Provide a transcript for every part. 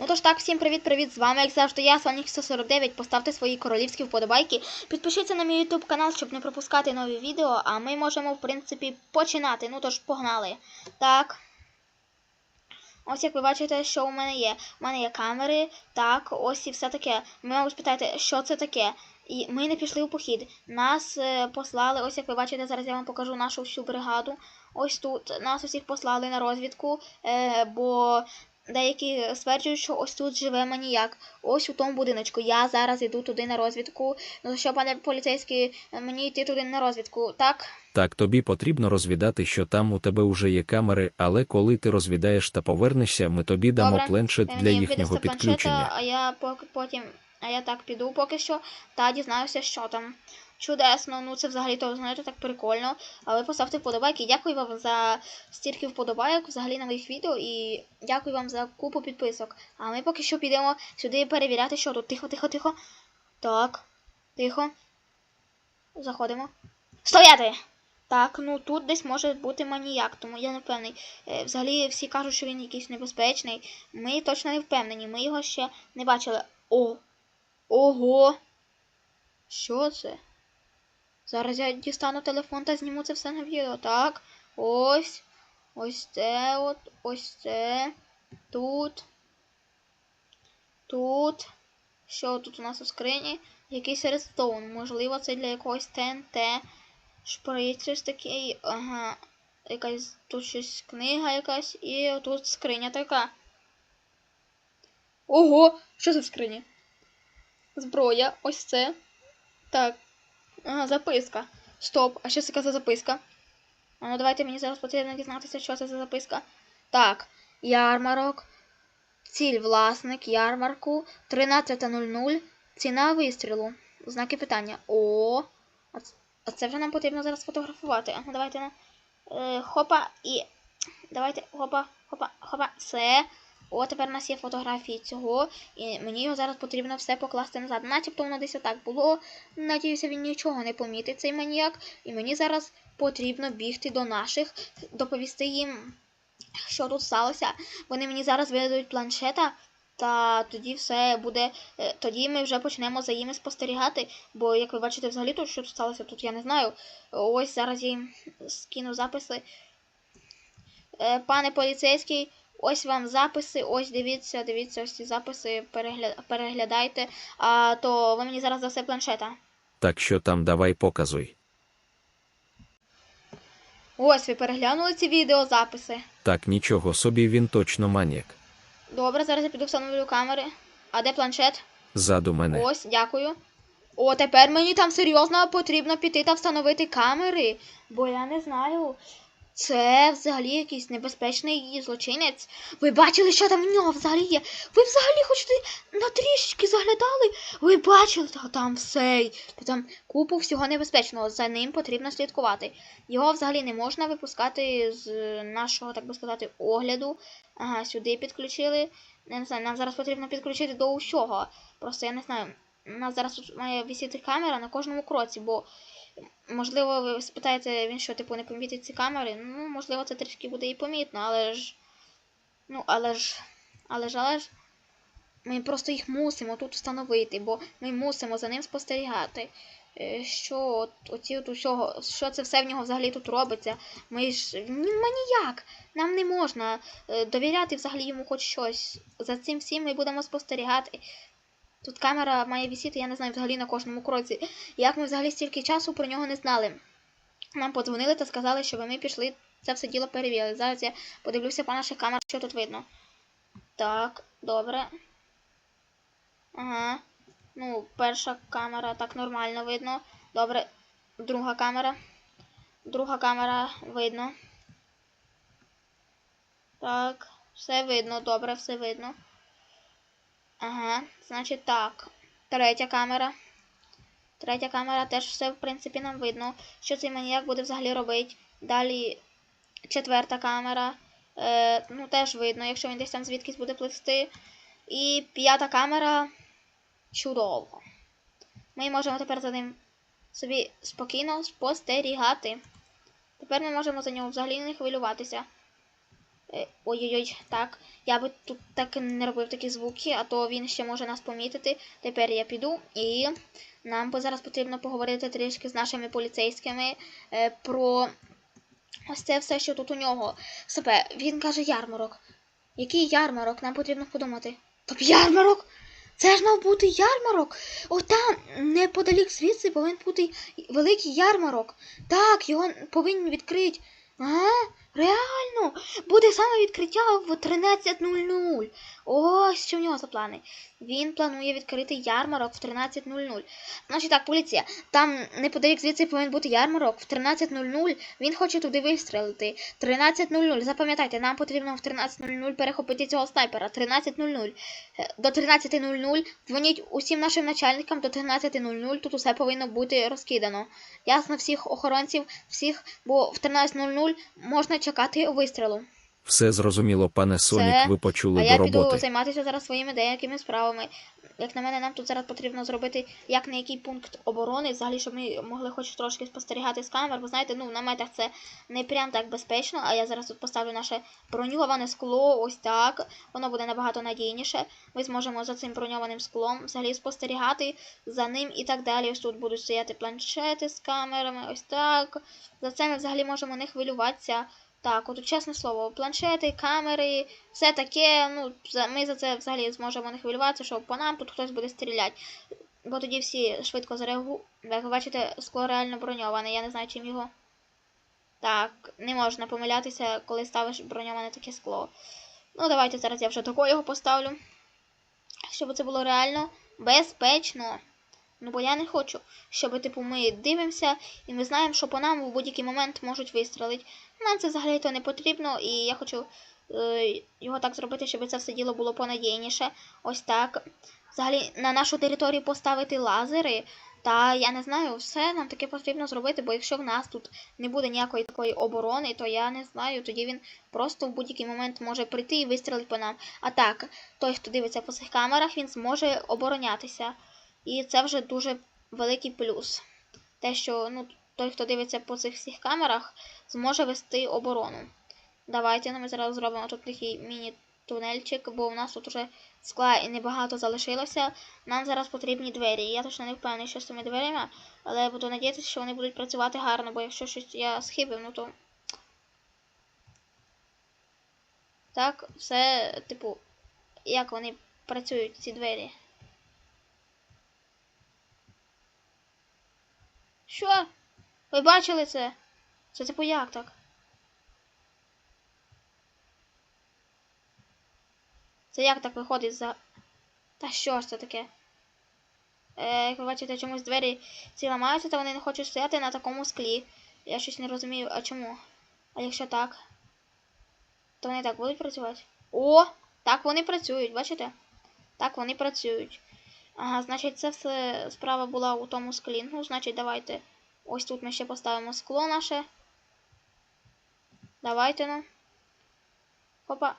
Ну тож так, всім привіт-привіт! З вами, як завжди, я, Сонік 149. Поставте свої королівські вподобайки. Підпишіться на мій YouTube канал, щоб не пропускати нові відео, а ми можемо, в принципі, починати. Ну тож, погнали. Так. Ось як ви бачите, що у мене є. У мене є камери, так, ось і все таке. Ви мабуть спитаєте, що це таке. І ми не пішли у похід. Нас е, послали, ось як ви бачите, зараз я вам покажу нашу всю бригаду. Ось тут нас усіх послали на розвідку, е, бо деякі стверджують, що ось тут живе маніяк. Ось у тому будиночку. Я зараз йду туди на розвідку. Ну що, пане поліцейський, мені йти туди на розвідку, так? Так тобі потрібно розвідати, що там у тебе вже є камери, але коли ти розвідаєш та повернешся, ми тобі дамо Добре. пленшет Мені для їхнього видасться планшета, підключення. а я поки потім. А я так піду поки що та дізнаюся, що там. Чудесно, ну це взагалі то знаєте так прикольно. Але поставте вподобайки. Дякую вам за стільки вподобайок взагалі на моїх відео і дякую вам за купу підписок. А ми поки що підемо сюди перевіряти, що тут. Тихо, тихо, тихо. Так, тихо. Заходимо. Стояти! Так, ну тут десь може бути маніяк, тому я не впевнений. Е, Взагалі всі кажуть, що він якийсь небезпечний. Ми точно не впевнені, ми його ще не бачили. О! Ого! Що це? Зараз я дістану телефон та зніму це все на відео. Так. Ось. Ось це от. Ось це. Тут. Тут. Що тут у нас у скрині? Якийсь редстоун. Можливо, це для якогось ТНТ. Шприц щось такий. Ага. Якась тут щось книга якась. І тут скриня така. Ого! Що це в скрині? Зброя, ось це. Так. Ага, записка. Стоп, а що це за записка? А ну давайте мені зараз потрібно дізнатися, що це за записка. Так, ярмарок. Ціль власник ярмарку 13.00. Ціна вистрілу. Знаки питання. О. А це вже нам потрібно зараз фотографувати. Ага, давайте. Е, хопа і. Давайте. Хопа, хопа, хопа. Все. О, тепер у нас є фотографії цього, і мені його зараз потрібно все покласти назад. Начебто воно десь отак було. Надіюся, він нічого не помітить, цей маніяк. І мені зараз потрібно бігти до наших, доповісти їм, що тут сталося. Вони мені зараз видадуть планшета, та тоді все буде. е, Тоді ми вже почнемо за ними спостерігати. Бо, як ви бачите, взагалі тут що тут сталося, тут я не знаю. Ось зараз я їм скину записи. Е, Пане поліцейський, ось вам записи, ось дивіться, дивіться, ось ці записи, перегля... переглядайте. А то ви мені зараз дасте планшета. Так що там давай показуй. Ось ви переглянули ці відеозаписи. Так нічого собі він точно маніяк. Добре, зараз я піду встановлю камери. А де планшет? Ззаду мене. Ось, дякую. О, тепер мені там серйозно потрібно піти та встановити камери. Бо я не знаю. Це взагалі якийсь небезпечний злочинець. Ви бачили, що там в нього взагалі є? Ви взагалі хоч ти на трішечки заглядали? Ви бачили, та там все. Там купу всього небезпечного. За ним потрібно слідкувати. Його взагалі не можна випускати з нашого, так би сказати, огляду. Ага, сюди підключили. Я не знаю, нам зараз потрібно підключити до усього. Просто я не знаю. У нас зараз тут має висіти камера на кожному кроці, бо можливо, ви спитаєте, він що, типу, не помітить ці камери. Ну, можливо, це трішки буде і помітно, але ж. Ну, але ж. Але ж, але ж. Ми просто їх мусимо тут встановити, бо ми мусимо за ним спостерігати. Е, Що от, оці от усього, що це все в нього взагалі тут робиться? Ми ж він маніяк. Нам не можна е, довіряти взагалі йому хоч щось. За цим всім ми будемо спостерігати. Тут камера має висіти, я не знаю, взагалі на кожному кроці. Як ми взагалі стільки часу про нього не знали? Нам подзвонили та сказали, щоб ми пішли це все діло перевірили. Зараз я подивлюся по наших камерах, що тут видно. Так, добре. Ага. Ну, перша камера так нормально видно. Добре. Друга камера. Друга камера видно. Так, все видно, добре, все видно. Ага, значить так. Третя камера. Третя камера теж все, в принципі, нам видно, що цей маніяк буде взагалі робити. Далі четверта камера. Е, ну, теж видно, якщо він десь там звідкись буде пливсти. І п'ята камера. Чудово. Ми можемо тепер за ним собі спокійно спостерігати. Тепер ми можемо за нього взагалі не хвилюватися. Е, Ой-ой-ой, так. Я би тут так не робив такі звуки, а то він ще може нас помітити. Тепер я піду і нам зараз потрібно поговорити трішки з нашими поліцейськими е, про ось це все, що тут у нього. Супе, він каже ярмарок. Який ярмарок? Нам потрібно подумати. Тобто ярмарок? Це ж мав бути ярмарок. О, там, неподалік звідси повинен бути великий ярмарок. Так, його повинні відкрити. А, реально? Буде саме відкриття в 13.00. Ось що в нього за плани. Він планує відкрити ярмарок в 13.00. Значить так, поліція, там неподалік звідси повинен бути ярмарок в 13.00. Він хоче туди вистрелити. 13.00. Запам'ятайте, нам потрібно в 13.00 перехопити цього снайпера. 13.00. Е, До 13.00 дзвоніть усім нашим начальникам до 13.00. Тут усе повинно бути розкидано. Ясно всіх охоронців, всіх, бо в 13.00 можна чекати вистрілу. Все зрозуміло, пане Сонік, Все. ви А почули я до піду роботи. займатися зараз своїми деякими справами. Як на мене, нам тут зараз потрібно зробити як на який пункт оборони, взагалі, щоб ми могли хоч трошки спостерігати з камер. Бо знаєте, ну в наметах це не прям так безпечно. А я зараз тут поставлю наше броньоване скло, ось так. Воно буде набагато надійніше. Ми зможемо за цим броньованим склом взагалі спостерігати за ним і так далі. Ось тут будуть стояти планшети з камерами, ось так. За це ми взагалі можемо не хвилюватися. Так, от чесне слово, планшети, камери, все таке. Ну, ми за це взагалі зможемо не хвилюватися, що по нам тут хтось буде стріляти. Бо тоді всі швидко зареагують. Ви бачите, скло реально броньоване, я не знаю, чим його. Так, не можна помилятися, коли ставиш броньоване таке скло. Ну, давайте зараз я вже такого його поставлю. Щоб це було реально безпечно. Ну, бо я не хочу, щоб, типу, ми дивимося і ми знаємо, що по нам в будь-який момент можуть вистрелити. Нам це взагалі то не потрібно, і я хочу е, його так зробити, щоб це все діло було понадійніше. Ось так. Взагалі на нашу територію поставити лазери. Та я не знаю, все нам таке потрібно зробити, бо якщо в нас тут не буде ніякої такої оборони, то я не знаю, тоді він просто в будь-який момент може прийти і вистрілити по нам. А так, той, хто дивиться по цих камерах, він зможе оборонятися. І це вже дуже великий плюс. Те, що ну, той, хто дивиться по цих всіх камерах, зможе вести оборону. Давайте ну, ми зараз зробимо тут такий міні-тунельчик, бо у нас тут уже скла і небагато залишилося. Нам зараз потрібні двері. Я точно не впевнений, що з цими дверима, але буду надіятися, що вони будуть працювати гарно, бо якщо щось я схибив, ну то. Так, все, типу, як вони працюють, ці двері. Що? Ви бачили це? Це типу як так? Це як так виходить за. Та що ж це таке? Е, як ви бачите, чомусь двері ці ламаються, та вони не хочуть стояти на такому склі. Я щось не розумію, а чому? А якщо так? То вони так будуть працювати? О! Так вони працюють, бачите? Так вони працюють. Ага, значить, це все справа була у тому склі. Ну, значить, давайте. Ось тут ми ще поставимо скло наше. Давайте ну. Хопа.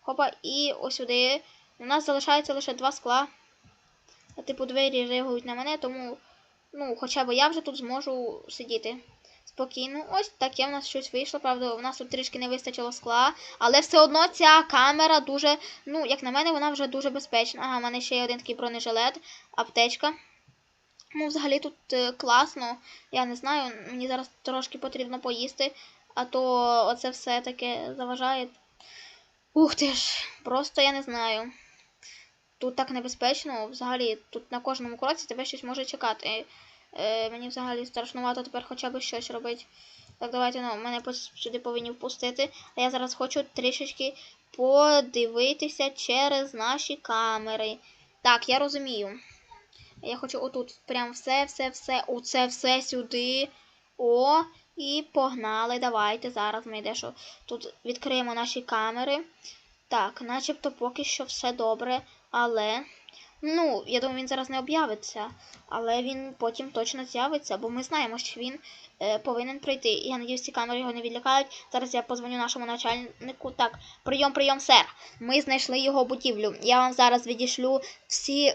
Хопа, і ось сюди. У нас залишається лише два скла. Типу двері реагують на мене, тому ну, хоча б я вже тут зможу сидіти. Спокійно. Ось таке в нас щось вийшло. Правда, у нас тут трішки не вистачило скла. Але все одно ця камера дуже, ну, як на мене, вона вже дуже безпечна. Ага, в мене ще є один такий бронежилет, аптечка. Ну, взагалі тут е, класно. Я не знаю, мені зараз трошки потрібно поїсти, а то оце все таке заважає. Ух ти ж, просто я не знаю. Тут так небезпечно, взагалі, тут на кожному кроці тебе щось може чекати. Е, мені взагалі страшнувато тепер хоча б щось робити. Так, давайте ну, мене сюди повинні впустити. А я зараз хочу трішечки подивитися через наші камери. Так, я розумію. Я хочу отут прям все, все, все, оце все сюди. О, і погнали. Давайте. Зараз ми дещо тут відкриємо наші камери. Так, начебто поки що все добре, але. Ну, я думаю, він зараз не об'явиться, але він потім точно з'явиться, бо ми знаємо, що він е, повинен прийти. Я надіюсь, ці камери його не відлякають. Зараз я позвоню нашому начальнику. Так, прийом, прийом, сер. Ми знайшли його будівлю. Я вам зараз відішлю всі.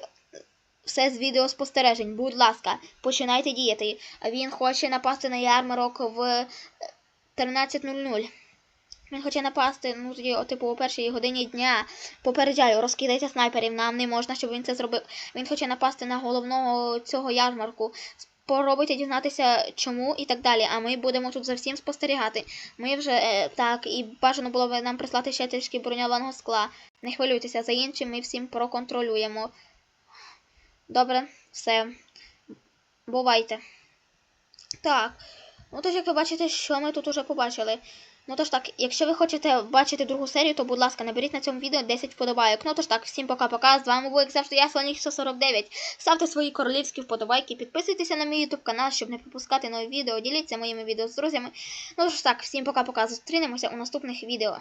Все з відеоспостережень, будь ласка, починайте діяти. Він хоче напасти на ярмарок в е, 13.00. Він хоче напасти, ну тоді, о, типу, о першій годині дня. Попереджаю, розкидайте снайперів, нам не можна, щоб він це зробив. Він хоче напасти на головного цього ярмарку. Спробуйте дізнатися, чому і так далі. А ми будемо тут за всім спостерігати. Ми вже е, так, і бажано було б нам прислати ще трішки броньованого скла. Не хвилюйтеся, за іншим ми всім проконтролюємо. Добре, все. Бувайте. Так. Ну тож, як ви бачите, що ми тут уже побачили. Ну тож так, якщо ви хочете бачити другу серію, то будь ласка, наберіть на цьому відео 10 вподобайок. Ну тож так, всім пока-пока. З вами був, як завжди, я, Сонік 149. Ставте свої королівські вподобайки, підписуйтеся на мій YouTube канал, щоб не пропускати нові відео. Діліться моїми відео з друзями. Ну тож так, всім пока-пока. Зустрінемося у наступних відео.